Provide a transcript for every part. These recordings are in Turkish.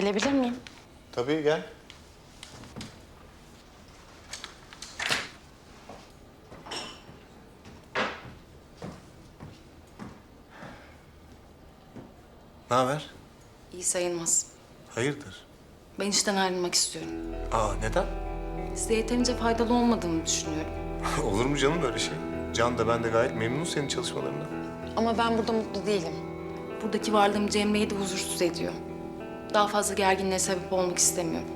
Gelebilir miyim? Tabii gel. Ne haber? İyi sayılmaz. Hayırdır? Ben işten ayrılmak istiyorum. Aa neden? Size yeterince faydalı olmadığımı düşünüyorum. Olur mu canım böyle şey? Can da ben de gayet memnun senin çalışmalarından. Ama ben burada mutlu değilim. Buradaki varlığım Cemre'yi de huzursuz ediyor. Daha fazla gerginliğe sebep olmak istemiyorum.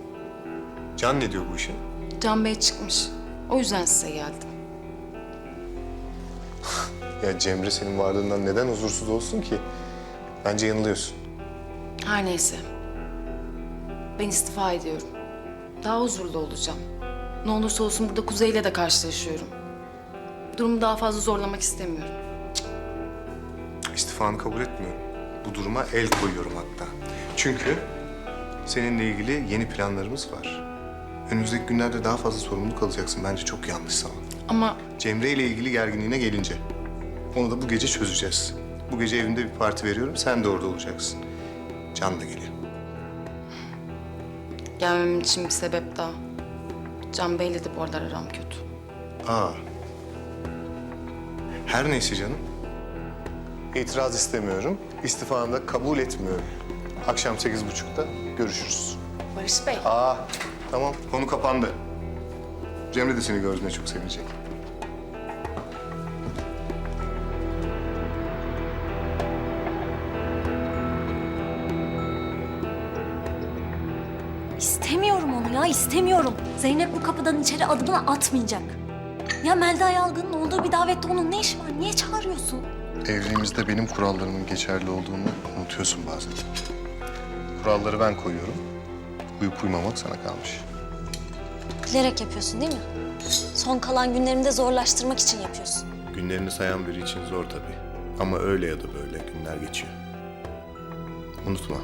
Can ne diyor bu işe? Can Bey çıkmış. O yüzden size geldim. Ya Cemre senin varlığından neden huzursuz olsun ki? Bence yanılıyorsun. Her neyse. Ben istifa ediyorum. Daha huzurlu olacağım. Ne olursa olsun burada Kuzey'le de karşılaşıyorum. Durumu daha fazla zorlamak istemiyorum. İstifanı kabul etmiyorum. Bu duruma el koyuyorum hatta. Çünkü seninle ilgili yeni planlarımız var. Önümüzdeki günlerde daha fazla sorumluluk alacaksın. Bence çok yanlış zaman. Ama Cemre ile ilgili gerginliğine gelince. Onu da bu gece çözeceğiz. Bu gece evinde bir parti veriyorum. Sen de orada olacaksın. Can da geliyor. gelmem için bir sebep daha. Can Bey'le de bu aralar aram kötü. Aa. Her neyse canım. İtiraz istemiyorum. İstifanı da kabul etmiyorum. Akşam sekiz buçukta görüşürüz. Barış Bey. Aa, tamam. Konu kapandı. Cemre de seni görmeye çok sevinecek. İstemiyorum onu ya, istemiyorum. Zeynep bu kapıdan içeri adımını atmayacak. Ya Melda Yalgın'ın olduğu bir davette onun ne işi var? Niye çağırıyorsun? Evliliğimizde benim kurallarımın geçerli olduğunu unutuyorsun bazen. Kuralları ben koyuyorum. Uyup uymamak sana kalmış. Bilerek yapıyorsun değil mi? Son kalan günlerimde zorlaştırmak için yapıyorsun. Günlerini sayan biri için zor tabii. Ama öyle ya da böyle günler geçiyor. Unutma,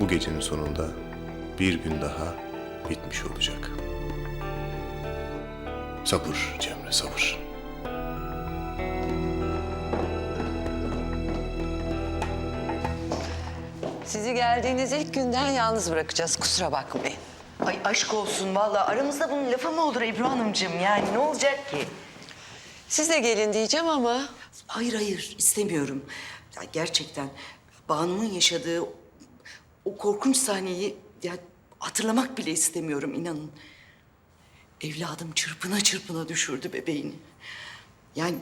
bu gecenin sonunda bir gün daha bitmiş olacak. Sabır Cemre, sabır. Sizi geldiğiniz ilk günden yalnız bırakacağız. Kusura bakmayın. Ay aşk olsun vallahi aramızda bunun lafı mı olur Ebru Hanımcığım yani ne olacak ki? Siz de gelin diyeceğim ama Hayır hayır istemiyorum. Ya gerçekten Banu'nun yaşadığı o korkunç sahneyi ya hatırlamak bile istemiyorum inanın. Evladım çırpına çırpına düşürdü bebeğini. Yani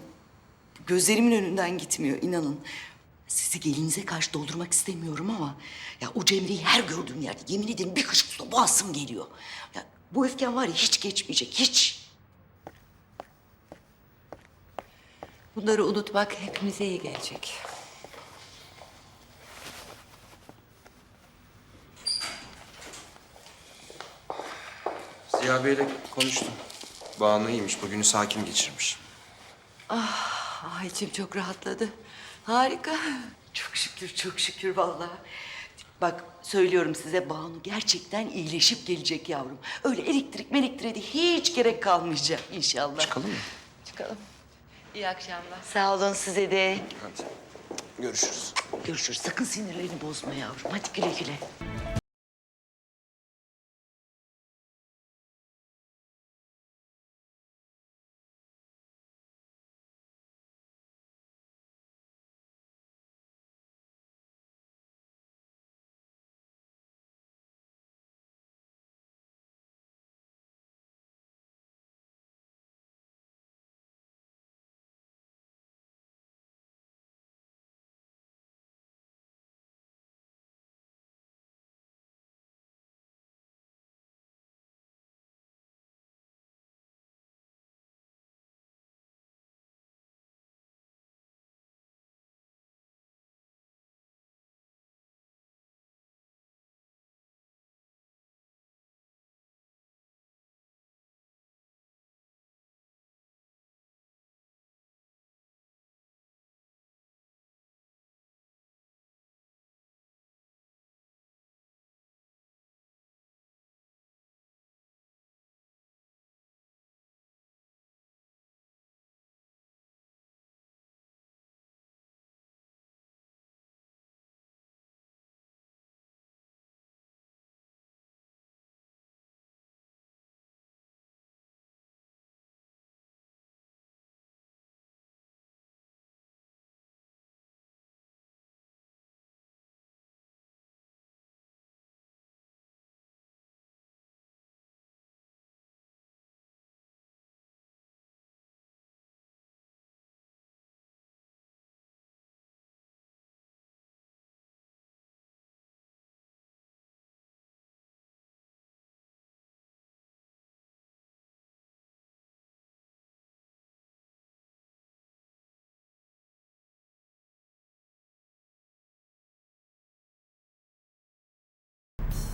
gözlerimin önünden gitmiyor inanın. Sizi gelinize karşı doldurmak istemiyorum ama ya o Cemre'yi her gördüğüm yerde yemin ederim bir kaşık suda boğazım geliyor. Ya bu öfken var ya hiç geçmeyecek hiç. bunları unutmak hepimize iyi gelecek. Ziya Bey'le konuştum. Banu iyiymiş, bugünü sakin geçirmiş. Ay içim çok rahatladı. Harika. Çok şükür, çok şükür vallahi. Bak söylüyorum size Banu gerçekten iyileşip gelecek yavrum. Öyle elektrik melektriğe de hiç gerek kalmayacak inşallah. Çıkalım mı? Çıkalım. İyi akşamlar. Sağ olun size de. Hadi. Görüşürüz. Görüşürüz. Sakın sinirlerini bozma yavrum. Hadi güle güle.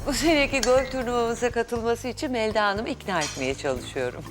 Bu seneki golf turnuvamıza katılması için Melda Hanım'ı ikna etmeye çalışıyorum.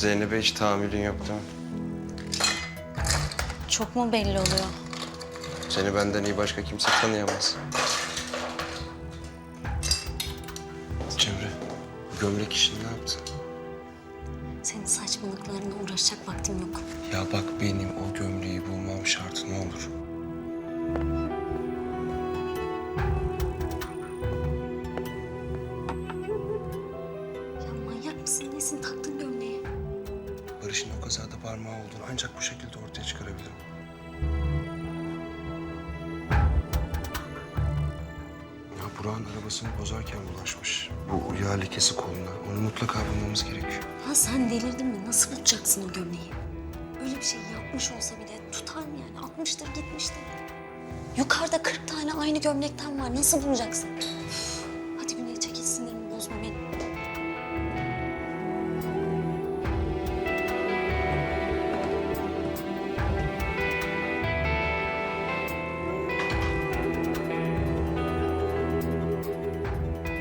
Zeynep'e hiç tahammülün yok değil mi? Çok mu belli oluyor? Seni benden iyi başka kimse tanıyamaz. Cemre, gömlek işini ne yaptın? Senin saçmalıklarına uğraşacak vaktim yok. Ya bak benim o gömleği bulmam şart ne olur. Kazada parmağı olduğunu ancak bu şekilde ortaya çıkarabilirim. Ya Burak'ın arabasını bozarken bulaşmış. Bu yağ lekesi koluna. Onu mutlaka bulmamız gerekiyor. Ya sen delirdin mi? Nasıl bulacaksın o gömleği? Öyle bir şey yapmış olsa bile tutar mı yani? Atmıştır gitmiştir. Yukarıda 40 tane aynı gömlekten var. Nasıl bulacaksın?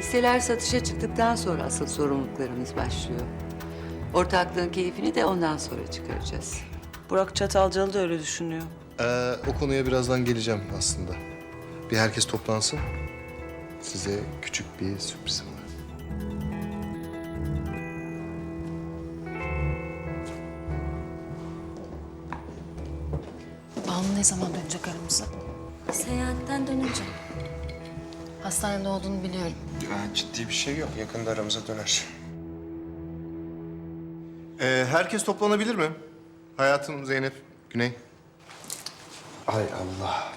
Hisseler satışa çıktıktan sonra asıl sorumluluklarımız başlıyor. Ortaklığın keyfini de ondan sonra çıkaracağız. Burak Çatalcalı da öyle düşünüyor. Ee, o konuya birazdan geleceğim aslında. Bir herkes toplansın. Size küçük bir sürprizim var. Banu ne zaman dönecek aramıza? Seyahatten dönünce. Hastanede olduğunu biliyorum. Ya ciddi bir şey yok. Yakında aramıza döner. Ee, herkes toplanabilir mi? Hayatım, Zeynep, Güney, Ay Allah.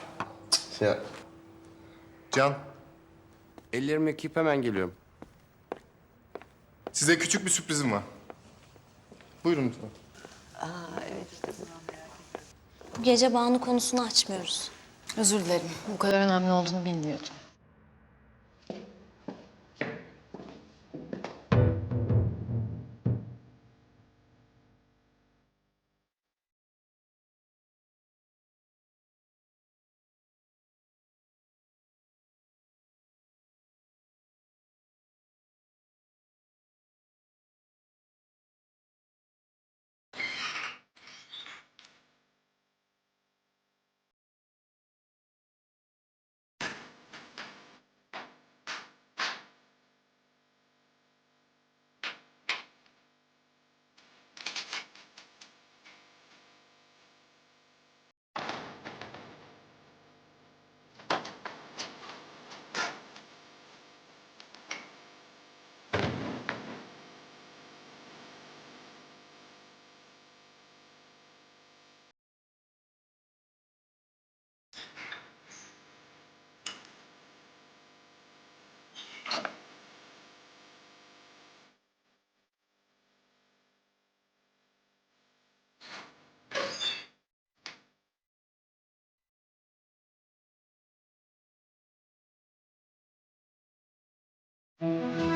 Ya Can. ellerimi yıkayıp hemen geliyorum. Size küçük bir sürprizim var. Buyurun lütfen. Bu gece Banu konusunu açmıyoruz. Özür dilerim. Bu kadar önemli olduğunu bilmiyordum. Aa,